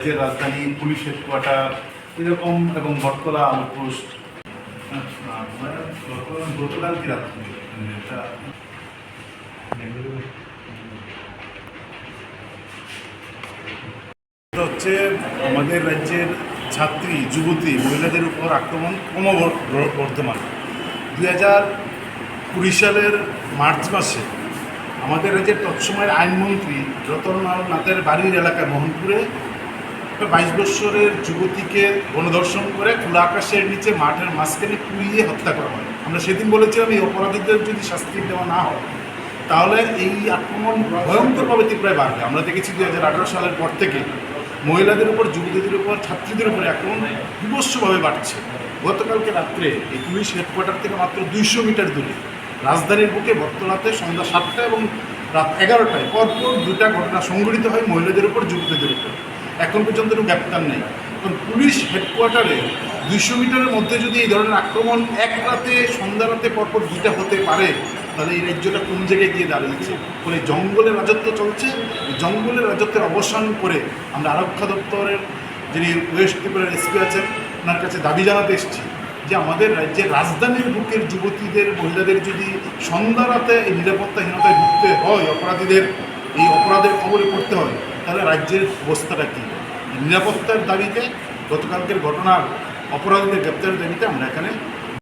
রাজ্যের রাজধানী, police headquarter এরকম এবং বটতলা এটা এটা হচ্ছে আমাদের রাজ্যের ছাত্রী, যুবতী, মহিলাদের উপর আক্রমণ ক্রমবর্ধমান। দুই হাজার কুড়ি সালের মার্চ মাসে আমাদের রাজ্যের তৎসময়ের আইনমন্ত্রী রতনলাল নাথের বাড়ির এলাকায় মোহনপুরে বাইশ বৎসরের যুবতীকে গণধর্ষণ করে খোলা আকাশের নিচে মাঠের মাঝখানে পুড়িয়ে হত্যা করা হয়। আমরা সেদিন বলেছিলাম এই অপরাধীদের যদি শাস্তি দেওয়া না হয়, তাহলে এই আক্রমণ ভয়ঙ্করভাবে তীব্রায় বাড়বে। আমরা দেখেছি দু হাজার আঠারো সালের পর থেকে মহিলাদের উপর, যুবতীদের উপর, ছাত্রীদের উপর আক্রমণ বিভৎসভাবে বাড়ছে। গতকালকে রাত্রে এই পুলিশ হেডকোয়ার্টার থেকে মাত্র দুইশো মিটার দূরে রাজধানীর বুকে বর্তলাতে সন্ধ্যা সাতটা এবং রাত এগারোটায় পরপর দুটা ঘটনা সংঘটিত হয় মহিলাদের উপর, যুবতীদের উপর। এখন পর্যন্ত কোনো গ্রেপ্তার নেই। কারণ পুলিশ হেডকোয়ার্টারে দুইশো মিটারের মধ্যে যদি এই ধরনের আক্রমণ এক রাতে, সন্ধ্যা রাতে পরপর দুইটা হতে পারে, তাহলে এই রাজ্যটা কোন জায়গায় গিয়ে দাঁড়িয়েছে? ফলে জঙ্গলের রাজত্ব চলছে। জঙ্গলের রাজত্বের অবসান করে আমরা আরক্ষা দপ্তরের যিনি ওয়েস্ট ত্রিপুরার এসপি আছেন, ওনার কাছে দাবি জানাতে এসেছি যে আমাদের রাজ্যের রাজধানীর বুকের যুবতীদের, মহিলাদের যদি সন্ধ্যা রাতে এই নিরাপত্তাহীনতায় ভুগতে হয়, অপরাধীদের, এই অপরাধের খবরে পড়তে হয় তাহলে রাজ্যের অবস্থাটা কী? নিরাপত্তার দাবিতে গতকালকের ঘটনার অপরাধীদের গ্রেপ্তারের দাবিতে আমরা এখানে